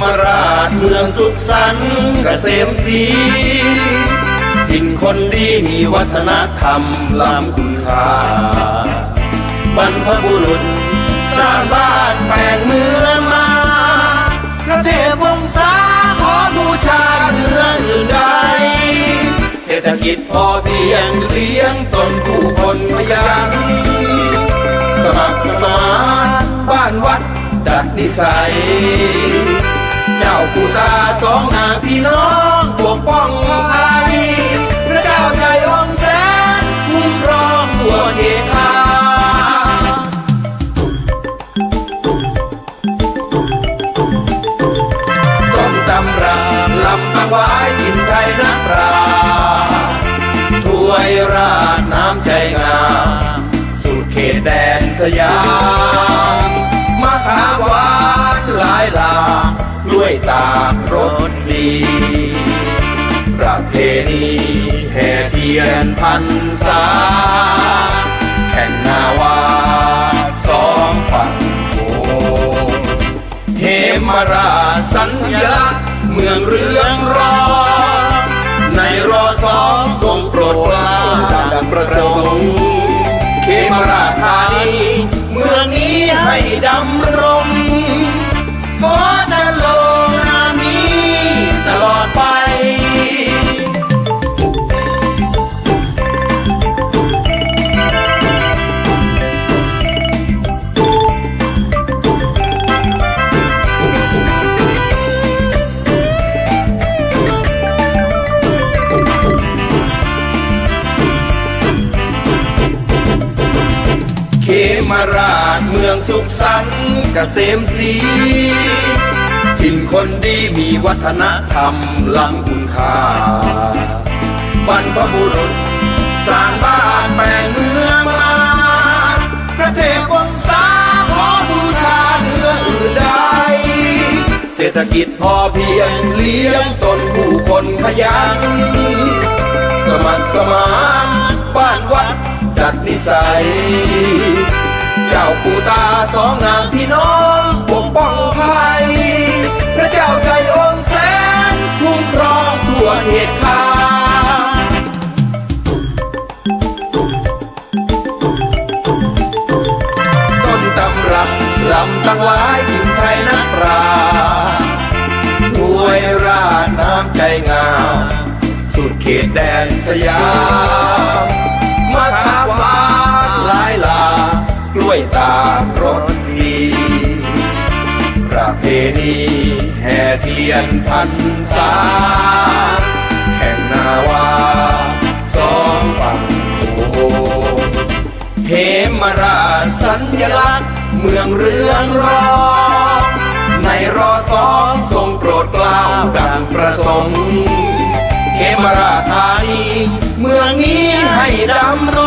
มราชเมืองสุขสันต์กเกษมศรีถิ่นคนดีมีวัฒนธรรมล้ำคุณค่าบรรพบุรุษสร้างบ้านแปลงเมืองมา พระเทพวงศาขอบูชาเหนืออื่นใด เศรษฐกิจพอเพียงเลี้ยงตนผู้คนขยันสมัครสมานบ้านวัดดัดนิสัย เจ้าปู่ตาสองนางพี่น้องปกป้องภัยพระเจ้าใจองค์แสนคุ้มครองตัวเขตาต้นตำรับลำตังไว้กินไทยนักปราถ้วยราดน้ำใจงามสุดเขตแดนสยาม วยตากรสดีประเพณีแห่เทียนพันษา แข่งนาวาสองฝั่งโขงเหมราชสัญลักษณ์เมืองเรืองรอ ในรอสองทรงโปรดเกล้าดังประสงค์ เขมราชธานี เมืองนี้ให้ดำรง มราชเมืองสุขสันต์กเกษมศรีถิ่นคนดีมีวัฒนธรรมล้ำคุณค่าบรรพบุรุษ สร้างบ้านแปลงเมืองมาพระเทพวงศาขอบูชาเหนืออื่นใดเศรษฐกิจพอเพียงเลี้ยงตนผู้คนขยันสมัครสมานบ้านวัดจัดนิสัย จ้าปู่ตาสองนางพี่น้องปกป้องภัย พระเจ้าใจองค์แสนคุ้มครองทั่วเหตุคาต้นตำรับลำตังไว้ทิมไทยนักปราชญ์ถ้วยราดน้ำใจงาม สุดเขตแดนสยาม วยตารสดีประเพณีแห่เทียนพันษาแข่งนาวาสองฝั่งโขงเหมราชสัญลักษณ์เมืองเรืองรอในรอสองทรงโปรดกล้าดังประสงค์เขมราชธานีเมืองนี้ให้ดำร